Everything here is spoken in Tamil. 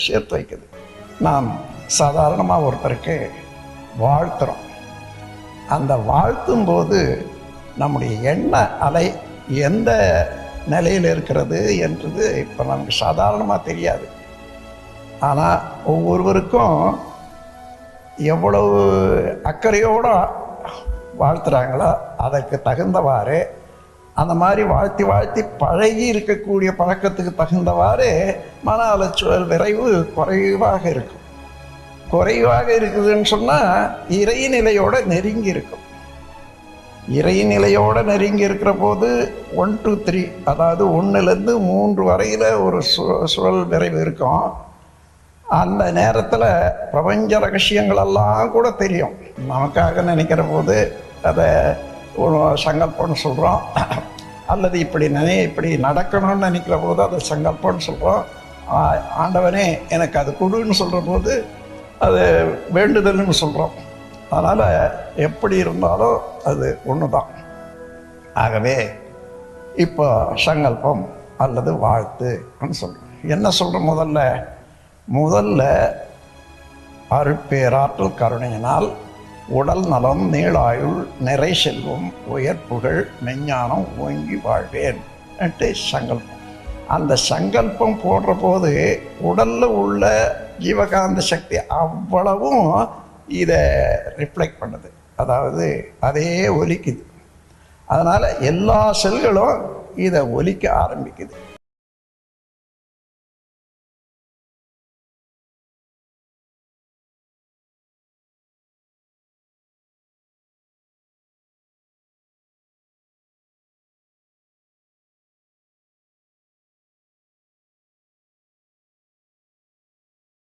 சேர்த்து வைக்குது. நாம் சாதாரணமாக ஒருத்தருக்கு வாழ்த்துறோம். அந்த வாழ்த்தும் போது நம்முடைய எண்ண அலை எந்த நிலையில் இருக்கிறது என்றது இப்போ நமக்கு சாதாரணமாக தெரியாது. ஆனால் ஒவ்வொருவருக்கும் எவ்வளவு அக்கறையோடு வாழ்த்துறாங்களோ அதற்கு தகுந்தவாறு அந்த மாதிரி வாழ்த்தி வாழ்த்தி பழகி இருக்கக்கூடிய பழக்கத்துக்கு தகுந்தவாறு மன அலைச்சூழல் விரைவு குறைவாக இருக்கும். குறைவாக இருக்குதுன்னு சொன்னால் இறைநிலையோட நெருங்கி இருக்கும். இறைநிலையோட நெருங்கி இருக்கிற போது ஒன் டூ த்ரீ அதாவது ஒன்றுலேருந்து மூன்று வரையில் ஒரு சு சுழல் விரைவு இருக்கும். அந்த நேரத்தில் பிரபஞ்ச ரகசியங்களெல்லாம் கூட தெரியும். நமக்காக நினைக்கிற போது அதை சங்கல்பம்னு சொல்கிறோம் அல்லது இப்படி நினை இப்படி நடக்கணும்னு நினைக்கிற போது அதை சங்கல்பம்னு சொல்கிறோம் ஆண்டவனே எனக்கு அது கொடுன்னு சொல்கிற போது அது வேண்டுதல்னு சொல்கிறோம் அதனால் எப்படி இருந்தாலும் அது ஒன்று தான் ஆகவே இப்போ சங்கல்பம் அல்லது வாழ்த்துன்னு சொல்கிறோம் என்ன சொல்கிறோம் முதல்ல? முதல்ல அருட்பேராற்றல் கருணையினால் உடல் நலம் நீளாயுள் நிறை செல்வம் உயர் புகழ் மெஞ்ஞானம் ஓங்கி வாழ்வேன். சங்கல்பம். அந்த சங்கல்பம் போடுற போது உடலில் உள்ள ஜீவகாந்த சக்தி அவ்வளவும் இதை ரிஃப்ளெக்ட் பண்ணுது. அதாவது அதே ஒலிக்குது. அதனால் எல்லா செல்களும் இதை ஒலிக்க ஆரம்பிக்குது.